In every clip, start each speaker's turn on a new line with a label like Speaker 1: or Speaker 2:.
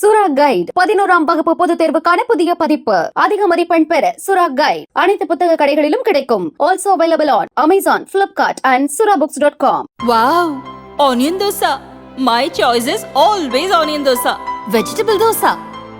Speaker 1: சுரா கைட். பதினோராம் வகுப்பு பொதுத் தேர்வுக்கான புதிய பதிப்பு. அதிக மதிப்பெண் பெற சுரா கைட். அனைத்து புத்தக கடைகளிலும் கிடைக்கும். Also available on Amazon Flipkart and Sura books dot com
Speaker 2: wow onion dosa my choice is always onion dosa vegetable dosa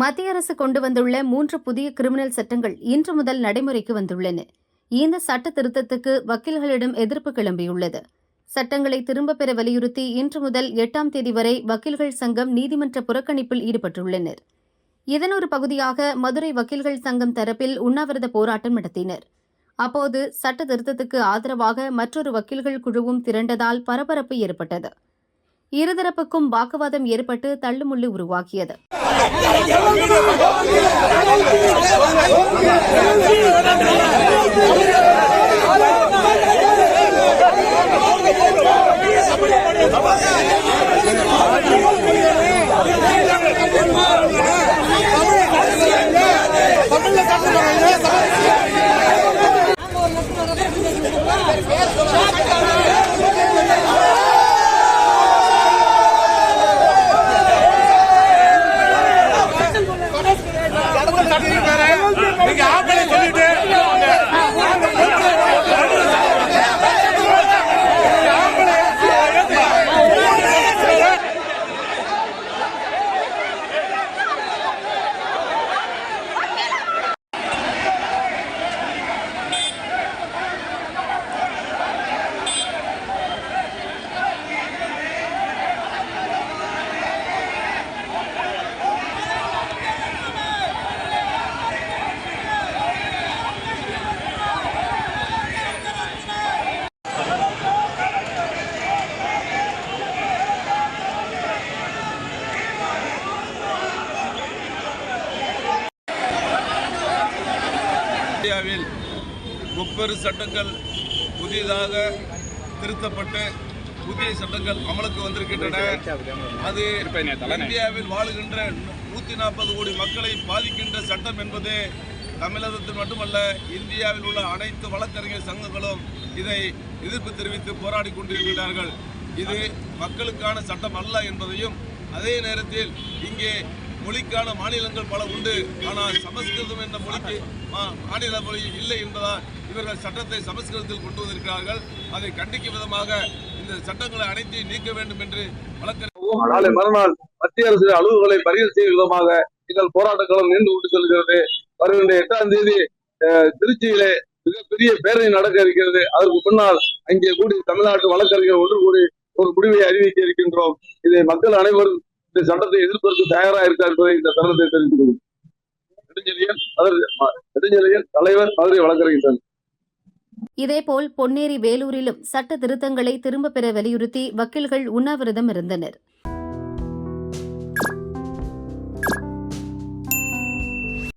Speaker 1: மத்திய அரசு கொண்டு வந்துள்ள மூன்று புதிய கிரிமினல் சட்டங்கள் இன்று முதல் நடைமுறைக்கு வந்துள்ளன. இந்த சட்ட திருத்தத்துக்கு வக்கீல்களிடம் எதிர்ப்பு கிளம்பியுள்ளது. சட்டங்களை திரும்பப் பெற வலியுறுத்தி இன்று முதல் எட்டாம் தேதி வரை வக்கீல்கள் சங்கம் நீதிமன்ற புறக்கணிப்பில் ஈடுபட்டுள்ளனர். இதன் ஒரு பகுதியாக மதுரை வக்கீல்கள் சங்கம் தரப்பில் உண்ணாவிரத போராட்டம் நடத்தினர். அப்போது சட்ட திருத்தத்துக்கு ஆதரவாக மற்றொரு வக்கீல்கள் குழுவும் திரண்டதால் பரபரப்பு ஏற்பட்டது. இருதரப்புக்கும் வாக்குவாதம் ஏற்பட்டு தள்ளுமுள்ளு உருவாகியது.
Speaker 3: இந்தியாவில் முப்பெரு சட்டங்கள் புதிதாக திருத்தப்பட்டு புதிய சட்டங்கள் அமலுக்கு வந்திருக்கின்றன. அது இந்தியாவில் வாழுகின்ற நூற்றி நாற்பது கோடி மக்களை பாதிக்கின்ற சட்டம் என்பது தமிழகத்தில் மட்டுமல்ல இந்தியாவில் உள்ள அனைத்து வழக்கறிஞர் சங்கங்களும் இதை எதிர்ப்பு தெரிவித்து போராடி கொண்டிருக்கிறார்கள். இது மக்களுக்கான சட்டம் அல்ல என்பதையும் அதே நேரத்தில் இங்கே மொழிக்கான மாநிலங்கள் பல உண்டு. ஆனால் சமஸ்கிருதம் என்ற மொழிக்கு மாநில மொழி இல்லை என்பதால் இவர்கள் சட்டத்தை சமஸ்கிருதத்தில் கொண்டு வந்திருக்கிறார்கள். அதை கண்டிக்கும் விதமாக இந்த சட்டங்களை அனைத்தையும் நீக்க வேண்டும் என்று வழக்கறிஞர்
Speaker 4: நாளை மறுநாள் மத்திய அரசு அலுவல்களை பரிசீலனை செய்யும் விதமாக எங்கள் போராட்டங்களும் களம் நீண்டு கொண்டு செல்கிறது. வருகின்ற எட்டாம் தேதி அஹ், திருச்சியிலே மிகப்பெரிய பேரணி நடக்க இருக்கிறது. அதற்கு பின்னால் அங்கே கூடி தமிழ்நாட்டு வழக்கறிஞர் ஒன்று கூடி ஒரு முடிவை அறிவிக்க இருக்கின்றோம். இதை மக்கள் அனைவரும் இந்த சட்டத்தை எதிர்ப்பதற்கு தயாராக இருக்கா என்பதை இந்த தருணத்தை தெரிவித்துக் கொள்கிறேன். நெடுஞ்செழியன் மதுரை- நெடுஞ்செழியன் தலைவர் மதுரை வழக்கறிஞர்
Speaker 1: இதேபோல் பொன்னேரி வேலூரிலும் சட்ட திருத்தங்களை திரும்ப பெற வலியுறுத்தி வக்கீல்கள் உண்ணாவிரதம் இருந்தனர்